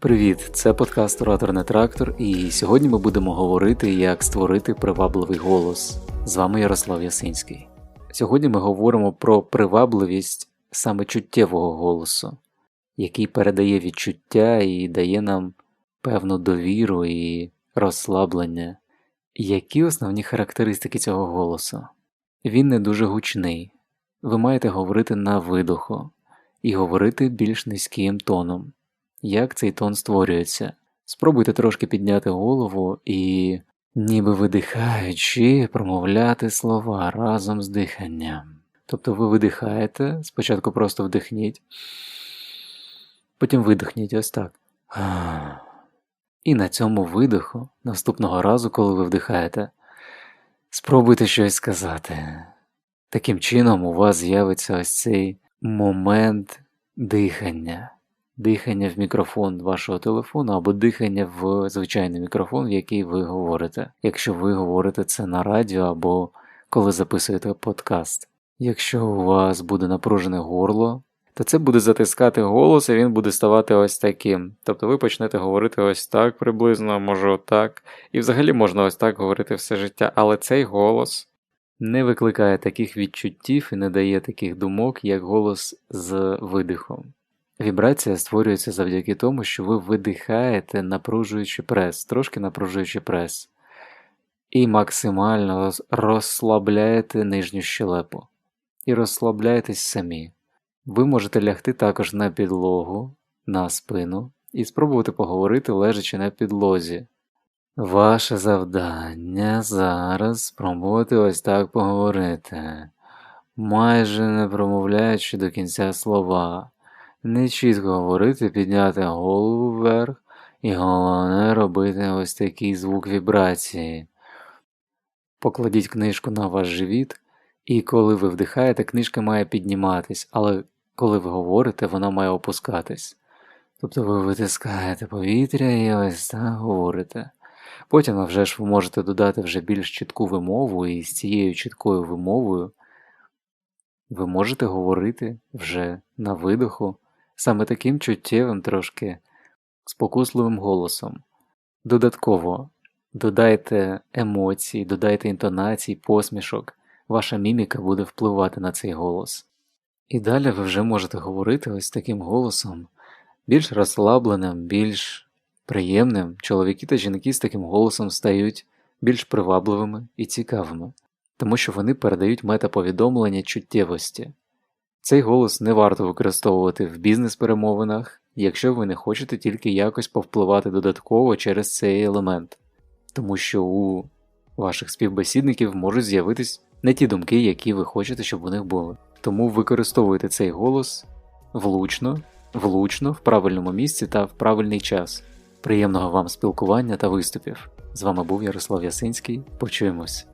Привіт, це подкаст Ораторний трактор, і сьогодні ми будемо говорити, як створити привабливий голос. З вами Ярослав Ясинський. Сьогодні ми говоримо про привабливість саме чуттєвого голосу, який передає відчуття і дає нам певну довіру і розслаблення. Які основні характеристики цього голосу? Він не дуже гучний. Ви маєте говорити на видоху і говорити більш низьким тоном. Як цей тон створюється? Спробуйте трошки підняти голову і, ніби видихаючи, промовляти слова разом з диханням. Тобто ви видихаєте, спочатку просто вдихніть, потім видихніть ось так. І на цьому видиху, наступного разу, коли ви вдихаєте, спробуйте щось сказати. Таким чином у вас з'явиться ось цей момент дихання, дихання в мікрофон вашого телефону або дихання в звичайний мікрофон, в який ви говорите, якщо ви говорите це на радіо або коли записуєте подкаст. Якщо у вас буде напружене горло, то це буде затискати голос і він буде ставати ось таким. Тобто ви почнете говорити ось так приблизно, може отак. І взагалі можна ось так говорити все життя, але цей голос не викликає таких відчуттів і не дає таких думок, як голос з видихом. Вібрація створюється завдяки тому, що ви видихаєте, напружуючи прес, трошки напружуючи прес, і максимально розслабляєте нижню щелепу. І розслабляєтесь самі. Ви можете лягти також на підлогу, на спину і спробувати поговорити лежачи на підлозі. Ваше завдання зараз спробувати ось так поговорити, майже не промовляючи до кінця слова, не чітко говорити, підняти голову вверх і головне робити ось такий звук вібрації. Покладіть книжку на ваш живіт, і коли ви вдихаєте, книжка має підніматись, але коли ви говорите, вона має опускатись. Тобто ви витискаєте повітря і ось так говорите. Потім вже ж ви можете додати вже більш чітку вимову, і з цією чіткою вимовою ви можете говорити вже на видоху саме таким чуттєвим трошки спокусливим голосом. Додатково додайте емоції, додайте інтонацій, посмішок, ваша міміка буде впливати на цей голос. І далі ви вже можете говорити ось таким голосом, більш розслабленим, більш приємним, чоловіки та жінки з таким голосом стають більш привабливими і цікавими, тому що вони передають метаповідомлення чуттєвості. Цей голос не варто використовувати в бізнес-перемовинах, якщо ви не хочете тільки якось повпливати додатково через цей елемент, тому що у ваших співбесідників можуть з'явитись не ті думки, які ви хочете, щоб у них були. Тому використовуйте цей голос влучно, влучно, в правильному місці та в правильний час. Приємного вам спілкування та виступів. З вами був Ярослав Ясинський. Почуємось.